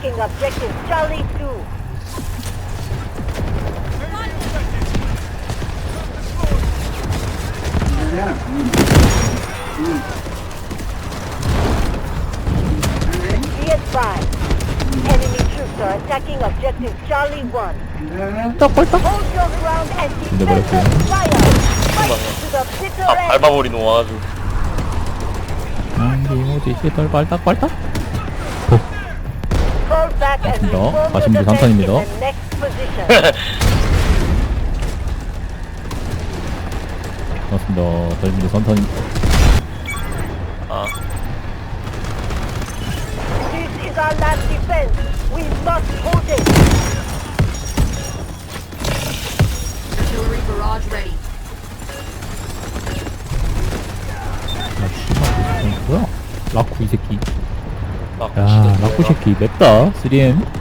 attacking objective Charlie 2. Be advised. Enemy troops are attacking objective Charlie 1. 쩍벌떡 Hold your ground and defend the fire. Fight to the bitter 아 end. 밟아버리노 와가지고 안기 뭐지 시덜 빨딱빨딱 상탄입니다. the next position. 맞습니다 저희분들 선턴 아. 아 씨발 이거 뭐야 라쿠 이 새끼 막 야 라쿠 새끼 맵다. 3M